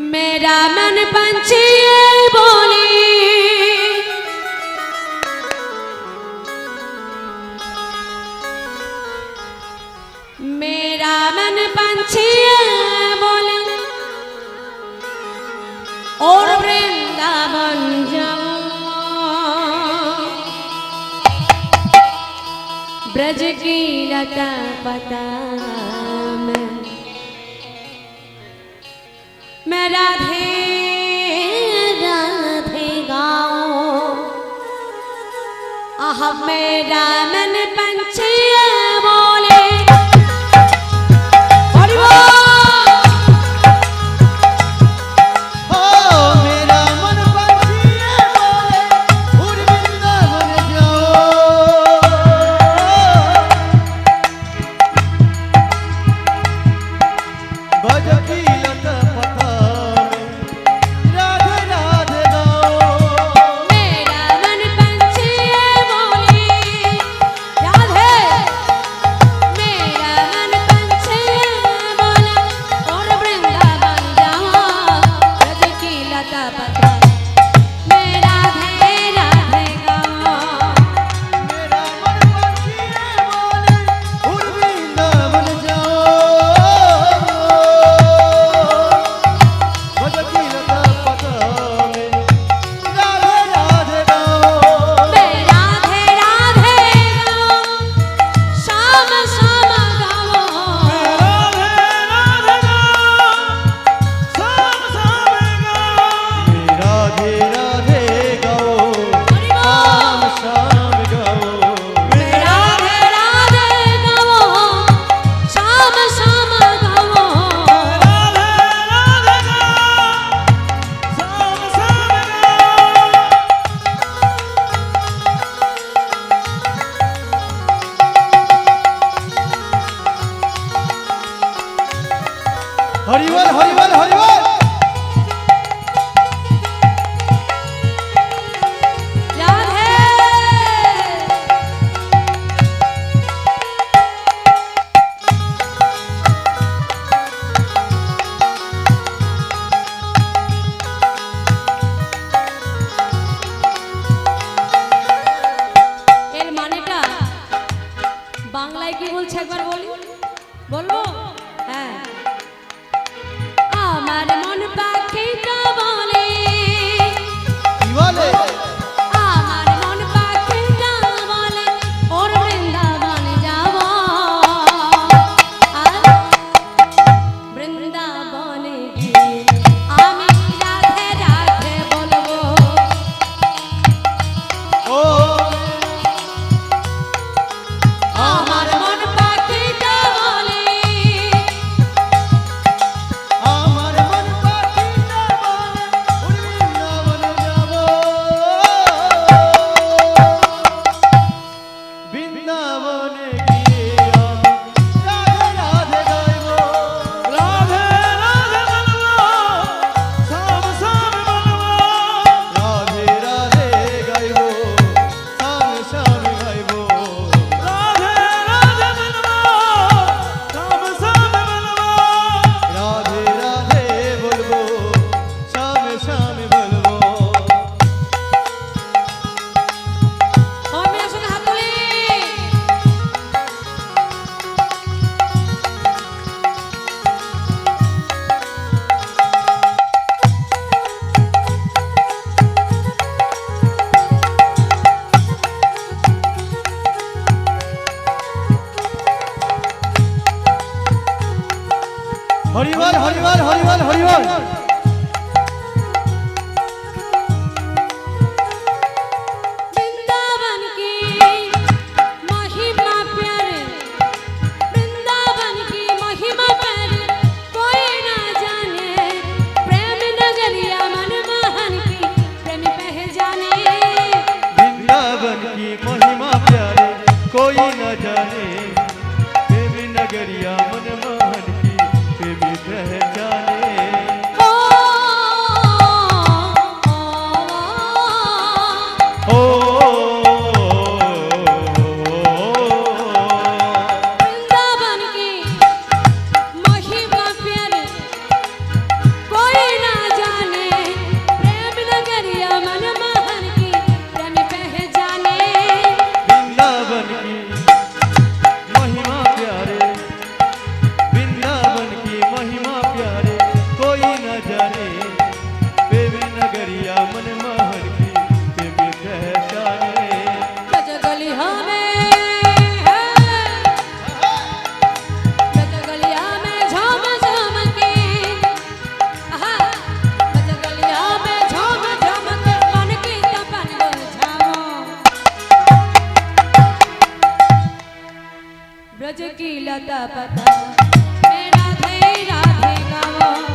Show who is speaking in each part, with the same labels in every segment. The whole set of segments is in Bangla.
Speaker 1: मेरा मन पंछी बोली मेरा मन पंछी बोले और वृंदावन ब्रज की लता पता राधे राधे गाओ। आह मेरा मन बन
Speaker 2: হরিবল হরিবল। হরিবল হরিবল
Speaker 1: হরিবল হরিবল। कोई না জানে। দেবী নগরিয়া মনে
Speaker 2: ब्रज की
Speaker 1: लता पता मैं राधे राधे गावा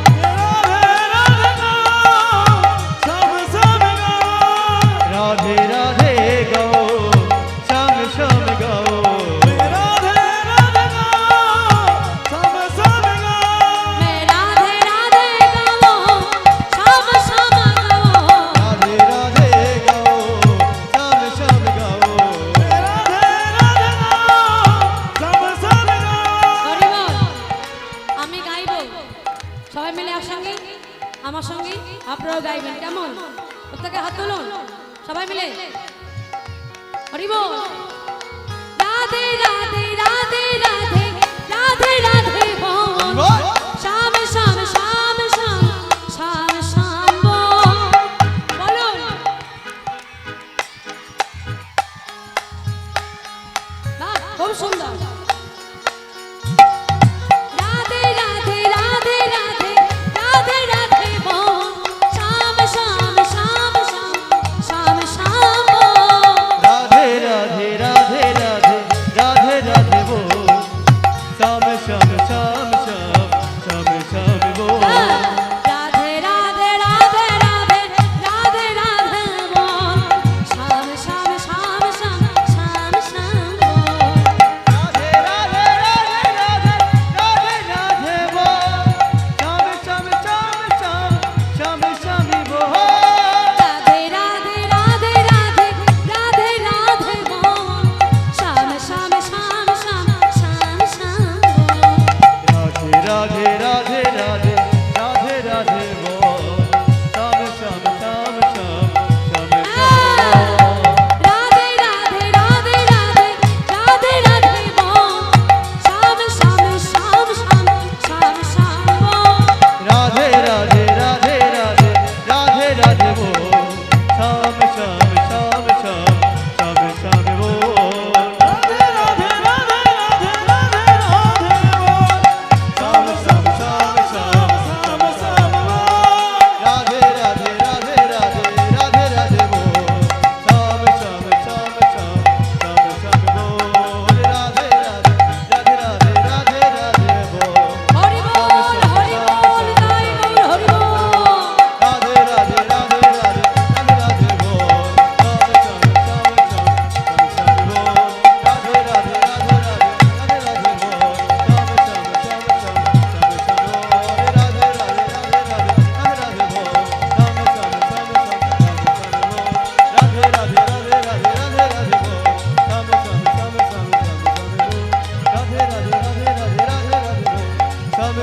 Speaker 1: আমার সঙ্গে আপনারাও গাইবেন। কেমন? প্রত্যেকে হাত তুলুন। সবাই মিলে। হরিব রাধে রাধে রাধে
Speaker 2: রা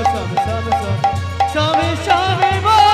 Speaker 2: Shami Shami Shami Shami